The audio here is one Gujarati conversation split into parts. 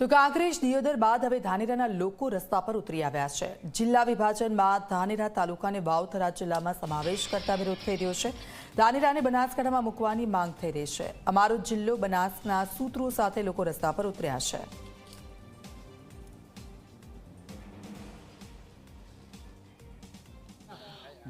તો કાંકરેજ, દિયોદર બાદ હવે ધાનેરાના લોકો રસ્તા પર ઉતરી આવ્યા છે. જિલ્લા વિભાજનમાં ધાનેરા તાલુકાને વાવથરા જિલ્લામાં સમાવેશ કરતા વિરોધ થઈ રહ્યો છે. ધાનેરાને બનાસકાંઠામાં મૂકવાની માંગ થઈ રહી છે. અમારો જિલ્લો બનાસના સૂત્રો સાથે લોકો રસ્તા પર ઉતર્યા છે.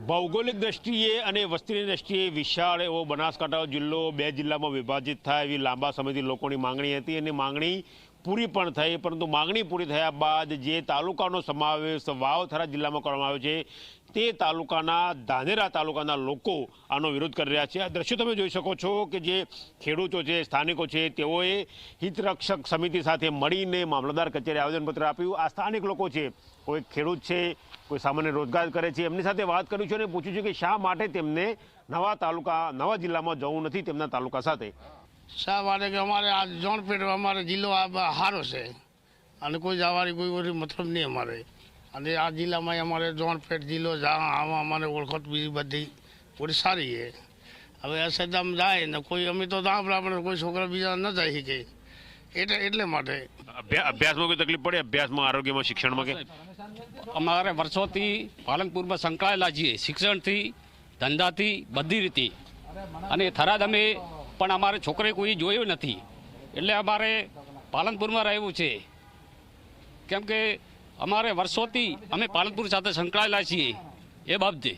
ભૌગોલિક દ્રષ્ટિએ અને વસ્તીની દ્રષ્ટિએ વિશાળ એવો બનાસકાંઠા જિલ્લો બે જિલ્લામાં વિભાજિત થાય એવી લાંબા સમયથી લોકોની માંગણી હતી. અને માંગણી પૂરી પણ થઈ, પરંતુ માંગણી પૂરી થયા બાદ જે તાલુકાનો સમાવેશ વાવથરા જિલ્લામાં કરવામાં આવ્યો છે, તે તાલુકાના ધાનેરા તાલુકાના લોકો આનો વિરોધ કરી રહ્યા છે. આ દ્રશ્યો તમે જોઈ શકો છો કે જે ખેડૂતો છે, સ્થાનિકો છે, તેઓએ હિતરક્ષક સમિતિ સાથે મળીને મામલતદાર કચેરી આવેદનપત્ર આપ્યું. આ સ્થાનિક લોકો છે, કોઈ ખેડૂત છે, કોઈ સામાન્ય રોજગાર કરે છે, એમની સાથે વાત કરું છે અને પૂછ્યું છે કે શા માટે તેમને નવા તાલુકા, નવા જિલ્લામાં જવું નથી તેમના તાલુકા સાથે. શા માટે કે અમારે આ જોણપેટ અમારે જિલ્લો આ સારો છે. અને કોઈ જવાની કોઈ મતલબ નહીં અમારે. અને આ જિલ્લામાં અમારે જોણપેટ જિલ્લો જા આમાં અમારે ઓળખત બીજી બધી થોડી સારી છે. હવે અસરધામ જાય ને કોઈ અમે તો ત્યાં આપણે કોઈ છોકરા બીજા ન જાય શીખે એટલે એટલે માટે. અભ્યાસમાં કોઈ તકલીફ પડે? અભ્યાસમાં આરોગ્યમાં શિક્ષણમાં કે? અમારે વર્ષોથી પાલનપુરમાં સંકળાયેલા છીએ. શિક્ષણથી ધંધાથી બધી રીતે. અને થરાદ અમે પણ અમારે છોકરે કોઈ જોયું નથી. એટલે અમારે પાલનપુરમાં રહેવું છે. કેમ કે અમારે વર્ષોથી અમે પાલનપુર સાથે સંકળાયેલા છીએ, એ બાબતે.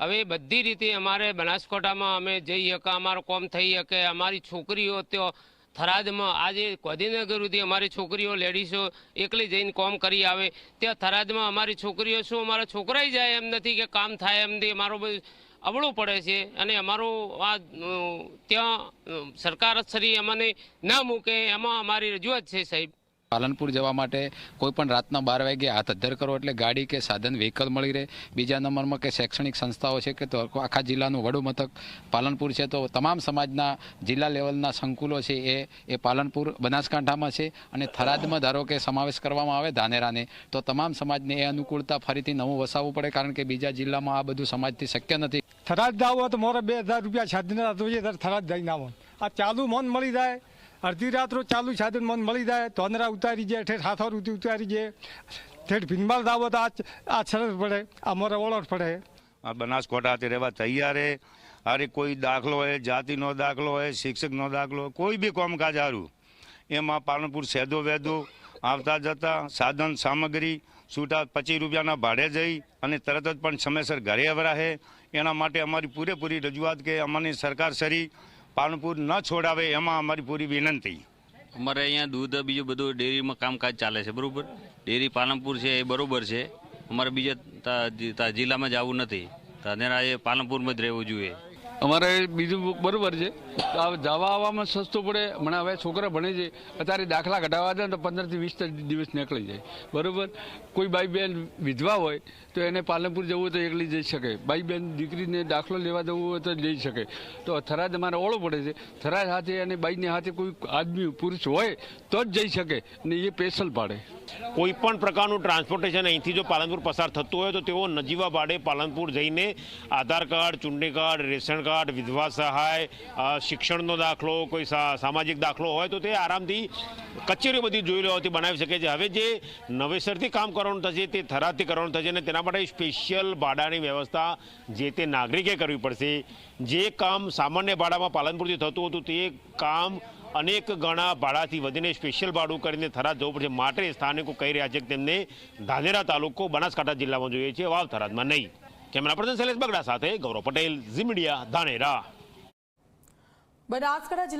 હવે બધી રીતે અમારે બનાસકાંઠામાં અમે જઈ શકે અમારો કોમ થઈ શકે અમારી છોકરીઓ તો થરાદમાં આજે ગાંધીનગર સુધી અમારી છોકરીઓ, લેડીઝો એકલી જઈને કોમ કરી આવે. ત્યાં થરાદમાં અમારી છોકરીઓ શું, અમારા છોકરાય જાય એમ નથી કે કામ થાય એમ નથી અમારો અવળું પડે છે અને અમારો આ ત્યાં સરકાર શ્રી અમને ના મૂકે, એમાં અમારી રજૂઆત છે સાહેબ. પાલનપુર જવા માટે કોઈ પણ રાતના બાર વાગે હાથ અધ્ધર કરો એટલે ગાડી કે સાધન વ્હીકલ મળી રહે. બીજા નંબરમાં કે શૈક્ષણિક સંસ્થાઓ છે કે તો આખા જિલ્લાનું વડું મથક પાલનપુર છે, તો તમામ સમાજના જિલ્લા લેવલના સંકુલો છે એ એ પાલનપુર બનાસકાંઠામાં છે અને થરાદમાં ધારો કે સમાવેશ કરવામાં આવે ધાનેરાને, તો તમામ સમાજને એ અનુકૂળતા ફરીથી નવું વસાવવું પડે કારણ કે બીજા જિલ્લામાં આ બધું સમાજથી શક્ય નથી. થરાદ જાવ તો મોરે બે હજાર રૂપિયા સાધન થરાદ જઈને આવો. આ ચાલુ મન મળી જાય અડધી રાત્રો ચાલુ સાધન મન મળી જાય તોંદરા ઉતારી જાય, ઠેઠ હાથોર ઉતી ઉતારી જાય. ઠેઠ ભીનમાલ દાવો તો આ સરસ પડે, આ મોરે ઓળખ પડે. આ બનાસકાંઠાથી રહેવા તૈયાર હે. અરે કોઈ દાખલો હોય જાતિનો દાખલો હોય શિક્ષકનો દાખલો હોય કોઈ બી કામકાજ સારું એમાં પાલનપુર સેદો વેદો આવતા જતા સાધન સામગ્રી છૂટા પચીસ રૂપિયાના ભાડે જઈ અને તરત જ પણ સમયસર ઘરે અવરાહે એના માટે અમારી પૂરેપૂરી રજૂઆત કે અમને સરકાર સરી પાલનપુર ન છોડાવે એમાં અમારી પૂરી વિનંતી. અમારે અહીંયા દૂધ, બીજું બધું ડેરીમાં કામકાજ ચાલે છે, બરાબર? ડેરી પાલનપુર છે, એ બરોબર છે. અમારે બીજા જિલ્લામાં જવું નથી. એ પાલનપુરમાં જ રહેવું જોઈએ. અમારે બીજું બરોબર છે. જવા આવવામાં સસ્તું પડે. હમણાં હવે છોકરા ભણે છે. અત્યારે દાખલા કઢાવવા જાય તો પંદરથી વીસ દિવસ નીકળી જાય. બરોબર? કોઈ બાઈ બેન વિધવા હોય તો એને પાલનપુર જવું હોય તો એકલી જઈ શકે. બાઈ બેન દીકરીને દાખલો લેવા જવું હોય તો જઈ શકે. તો થરાદ અમારે ઓળો પડે છે. થરાદ હાથે અને બાઈની હાથે કોઈ આદમી પુરુષ હોય તો જ જઈ શકે ને એ સ્પેશલ પાડે. કોઈ પણ પ્રકારનું ટ્રાન્સપોર્ટેશન અહીંથી જો પાલનપુર પસાર થતું હોય તો તેઓ નજીવા ભાડે પાલનપુર જઈને આધાર કાર્ડ, ચૂંટણી કાર્ડ, રેશન કાર્ડ વિધવા સહાય શિક્ષણનો દાખલો, કોઈ સામાજિક દાખલો હોય તો તે આરામથી કચેરીઓ બધી જોઈ લેવાથી બનાવી શકે છે. હવે જે નવેસરથી કામ કરવાનું થશે, તે થરાથી કરવાનું થશે અને તેના માટે સ્પેશિયલ ભાડાની વ્યવસ્થા જે તે નાગરિકે કરવી પડશે. જે કામ સામાન્ય ભાડામાં પાલનપુરથી થતું હતું, તે કામ અનેક ગણા ભાડાથી વધીને સ્પેશિયલ ભાડું કરીને થરાદ જવું પડશે. માટે સ્થાનિકો કહી રહ્યા છે કે તેમને ધાનેરા તાલુકો બનાસકાંઠા જિલ્લામાં જોઈએ છે. વાવ થરાદમાં નહીં. કેમેરા પર્સન શૈલેષ બગડા સાથે ગૌરવ પટેલ ઝી મીડિયા ધાનેરા. બનાસકાંઠા